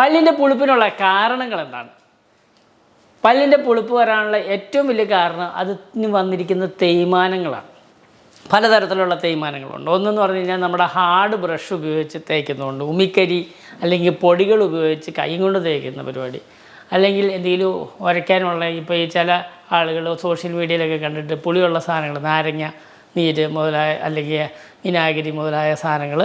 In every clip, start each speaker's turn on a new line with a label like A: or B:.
A: പല്ലിന്റെ പുളിപ്പിനുള്ള കാരണങ്ങൾ എന്താണ് പല്ലിന്റെ പുളിപ്പ് വരാനുള്ള ഏറ്റവും വലിയ കാരണം അതിന് വന്നിരിക്കുന്ന തേയ്മാനങ്ങളാണ്. പലതരത്തിലുള്ള തേയ്മാനങ്ങളുണ്ട്. ഒന്നെന്ന് പറഞ്ഞു കഴിഞ്ഞാൽ നമ്മുടെ ഹാർഡ് ബ്രഷ് ഉപയോഗിച്ച് തേക്കുന്നതുകൊണ്ട് ഉമിക്കരി അല്ലെങ്കിൽ പൊടികൾ ഉപയോഗിച്ച് കൈ കൊണ്ട് തേക്കുന്ന പരിപാടി. അല്ലെങ്കിൽ എന്തെങ്കിലും ഉരയ്ക്കാനുള്ള ഇപ്പോൾ ഈ ചില ആളുകൾ സോഷ്യൽ മീഡിയയിലൊക്കെ കണ്ടിട്ട് പുളിയുള്ള സാധനങ്ങൾ നാരങ്ങ നീര് മുതലായ അല്ലെങ്കിൽ വിനാഗിരി മുതലായ സാധനങ്ങൾ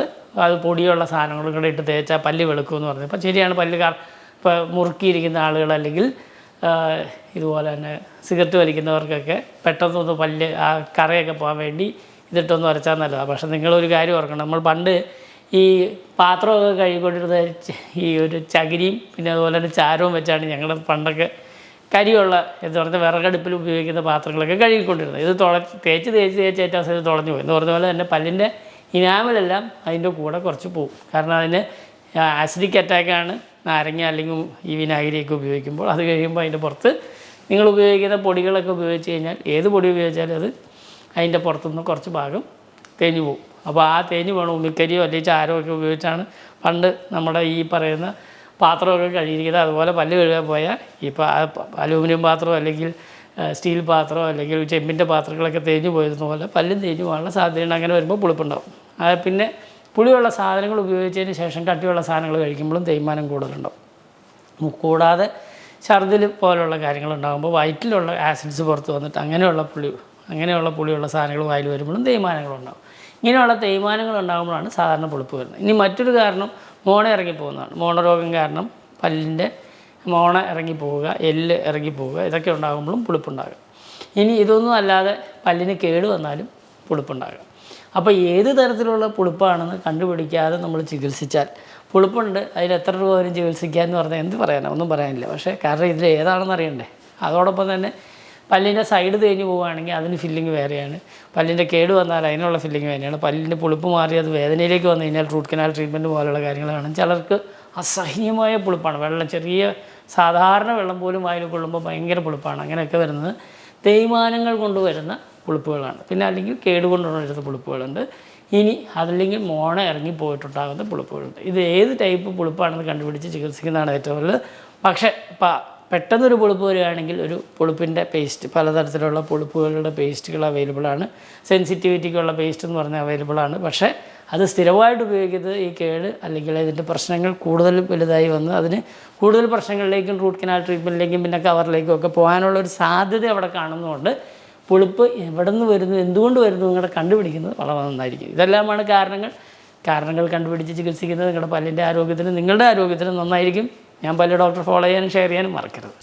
A: അത് പൊടിയുള്ള സാധനങ്ങളും കൂടെ ഇട്ട് തേച്ചാൽ പല്ല് വെളുക്കും എന്ന് പറഞ്ഞു. ഇപ്പം ശരിയാണ് പല്ല് കാർ ഇപ്പോൾ മുറുക്കിയിരിക്കുന്ന ആളുകൾ അല്ലെങ്കിൽ ഇതുപോലെ തന്നെ സിഗരറ്റ് വലിക്കുന്നവർക്കൊക്കെ പെട്ടെന്നൊന്ന് പല്ല് ആ കറയൊക്കെ പോകാൻ വേണ്ടി ഇതിട്ടൊന്ന് വരച്ചാൽ നല്ലതാണ്. പക്ഷേ നിങ്ങളൊരു കാര്യം ഓർക്കണം. നമ്മൾ പണ്ട് ഈ പാത്രമൊക്കെ കഴുകിക്കൊണ്ടിരുന്ന ഈ ഒരു ചകിരിയും പിന്നെ അതുപോലെ തന്നെ ചാരവും വെച്ചാണ് ഞങ്ങളുടെ പണ്ടൊക്കെ കരിയുള്ള എന്ന് പറഞ്ഞാൽ വിറകടുപ്പിൽ ഉപയോഗിക്കുന്ന പാത്രങ്ങളൊക്കെ കഴുകിക്കൊണ്ടിരുന്നത്. ഇത് തുള തേച്ച് തേച്ച് തേച്ച് ഏറ്റവും അവസരം തുളഞ്ഞു പോയി. എന്ന് പറഞ്ഞ പോലെ തന്നെ പല്ലിന്റെ ഇനാമലെല്ലാം അതിന്റെ കൂടെ കുറച്ച് പോകും കാരണം അതിന് ആസിഡിക് അറ്റാക്കാണ് നാരങ്ങ അല്ലെങ്കിൽ ഈ വിനാഗിരിയൊക്കെ ഉപയോഗിക്കുമ്പോൾ അത് കഴിയുമ്പോൾ അതിന്റെ പുറത്ത് നിങ്ങൾ ഉപയോഗിക്കുന്ന പൊടികളൊക്കെ ഉപയോഗിച്ച് കഴിഞ്ഞാൽ ഏത് പൊടി ഉപയോഗിച്ചാലും അത് അതിന്റെ പുറത്തുനിന്ന് കുറച്ച് ഭാഗം തേഞ്ഞു പോകും അപ്പോൾ ആ തേഞ്ഞ് പോകണം ഉമിക്കരിയോ അല്ലെങ്കിൽ ചാരോ ഒക്കെ ഉപയോഗിച്ചാണ് പണ്ട് നമ്മുടെ ഈ പറയുന്ന പാത്രമൊക്കെ കഴുകിയിരിക്കുന്നത്. അതുപോലെ പല്ല് കഴുകാൻ പോയാൽ ഇപ്പോൾ അലൂമിനിയം പാത്രം അല്ലെങ്കിൽ സ്റ്റീൽ പാത്രം അല്ലെങ്കിൽ ചെമ്പിന്റെ പാത്രങ്ങളൊക്കെ തേഞ്ഞു പോയിരുന്ന പോലെ പല്ലും തേഞ്ഞു പോകാനുള്ള സാധ്യതയുണ്ട്. അങ്ങനെ വരുമ്പോൾ പുളിപ്പുണ്ടാവും. പിന്നെ പുളിയുള്ള സാധനങ്ങൾ ഉപയോഗിച്ചതിന് ശേഷം കട്ടിയുള്ള സാധനങ്ങൾ കഴിക്കുമ്പോഴും തേയ്മാനം കൂടുതലുണ്ടാവും. കൂടാതെ ഛർദിൽ പോലുള്ള കാര്യങ്ങളുണ്ടാകുമ്പോൾ വയറ്റിലുള്ള ആസിഡ്സ് പുറത്ത് വന്നിട്ട് അങ്ങനെയുള്ള പുളി അങ്ങനെയുള്ള പുളിയുള്ള സാധനങ്ങൾ വായിൽ വരുമ്പോഴും തേയ്മാനങ്ങളുണ്ടാകും ഇങ്ങനെയുള്ള തേയ്മാനങ്ങൾ ഉണ്ടാകുമ്പോഴാണ് സാധാരണ പൊളിപ്പ് വരുന്നത്. ഇനി മറ്റൊരു കാരണം മോണ ഇറങ്ങിപ്പോകുന്നതാണ്. മോണരോഗം കാരണം പല്ലിന്റെ മോണ ഇറങ്ങിപ്പോവുക എല്ല് ഇറങ്ങിപ്പോവുക ഇതൊക്കെ ഉണ്ടാകുമ്പോഴും പുളിപ്പുണ്ടാകും. ഇനി ഇതൊന്നും അല്ലാതെ പല്ലിന് കേട് വന്നാലും പുളിപ്പുണ്ടാകും. അപ്പോൾ ഏത് തരത്തിലുള്ള പുളിപ്പാണെന്ന് കണ്ടുപിടിക്കാതെ നമ്മൾ ചികിത്സിച്ചാൽ പുളിപ്പുണ്ട് അതിൽ എത്ര രൂപ വരും ചികിത്സിക്കുക എന്ന് പറഞ്ഞാൽ എന്ത് പറയാനാണ് ഒന്നും പറയാനില്ല. പക്ഷേ കാരണം ഇതിൽ ഏതാണെന്ന് അറിയണ്ടേ? അതോടൊപ്പം തന്നെ പല്ലിന്റെ സൈഡ് തേഞ്ഞ് പോവുകയാണെങ്കിൽ അതിന് ഫില്ലിങ് വേറെയാണ്. പല്ലിന്റെ കേട് വന്നാൽ അതിനുള്ള ഫില്ലിങ് വേറെയാണ്. പല്ലിന്റെ പുളിപ്പ് മാറി അത് വേദനയിലേക്ക് വന്നു കഴിഞ്ഞാൽ റൂട്ട് കനാൽ ട്രീറ്റ്മെന്റ് പോലുള്ള കാര്യങ്ങളാണ്. ചിലർക്ക് അസഹനീയമായ പുളിപ്പാണ്. വെള്ളം ചെറിയ സാധാരണ വെള്ളം പോലും വായിൽ കൊള്ളുമ്പോൾ ഭയങ്കര പുളിപ്പാണ്. അങ്ങനെയൊക്കെ വരുന്നത്. തേയ്മാനങ്ങൾ കൊണ്ടുവരുന്ന പുളിപ്പുകളാണ്. പിന്നെ അല്ലെങ്കിൽ കേട് കൊണ്ടുവരുന്ന പുളിപ്പുകളുണ്ട്. ഇനി അതല്ലെങ്കിൽ മോണ ഇറങ്ങി പോയിട്ടുണ്ടാകുന്ന പുളിപ്പുകളുണ്ട്. ഇത് ഏത് ടൈപ്പ് പുളിപ്പാണെന്ന് കണ്ടുപിടിച്ച് ചികിത്സിക്കുന്നതാണ് ഏറ്റവും നല്ലത്. പക്ഷേ പെട്ടെന്നൊരു പുളിപ്പ് വരികയാണെങ്കിൽ ഒരു പുളിപ്പിന്റെ പേസ്റ്റ് പലതരത്തിലുള്ള പുളിപ്പുകളുടെ പേസ്റ്റുകൾ അവൈലബിൾ ആണ്. സെൻസിറ്റിവിറ്റിക്കുള്ള പേസ്റ്റ് എന്ന് പറഞ്ഞാൽ അവൈലബിൾ ആണ്. പക്ഷേ അത് സ്ഥിരമായിട്ട് ഉപയോഗിക്കുന്നത് ഈ കേട് അല്ലെങ്കിൽ ഇതിന്റെ പ്രശ്നങ്ങൾ കൂടുതൽ വലുതായി വന്ന് അതിന് കൂടുതൽ പ്രശ്നങ്ങളിലേക്കും റൂട്ട് കനാൽ ട്രീറ്റ്മെന്റിലേക്കും പിന്നെ കവറിലേക്കും ഒക്കെ പോകാനുള്ള ഒരു സാധ്യത അവിടെ കാണുന്നതുകൊണ്ട് പുളിപ്പ് എവിടെ നിന്ന് വരുന്നു എന്തുകൊണ്ട് വരുന്നു നിങ്ങളുടെ കണ്ടുപിടിക്കുന്നത് വളരെ നന്നായിരിക്കും. ഇതെല്ലാമാണ് കാരണങ്ങൾ. കാരണങ്ങൾ കണ്ടുപിടിച്ച് ചികിത്സിക്കുന്നത് നിങ്ങളുടെ പല്ലിന്റെ ആരോഗ്യത്തിന് നിങ്ങളുടെ ആരോഗ്യത്തിന് നന്നായിരിക്കും. ഞാൻ പല ഡോക്ടർ ഫോളോ ചെയ്യാനും ഷെയർ ചെയ്യാനും മറക്കരുത്.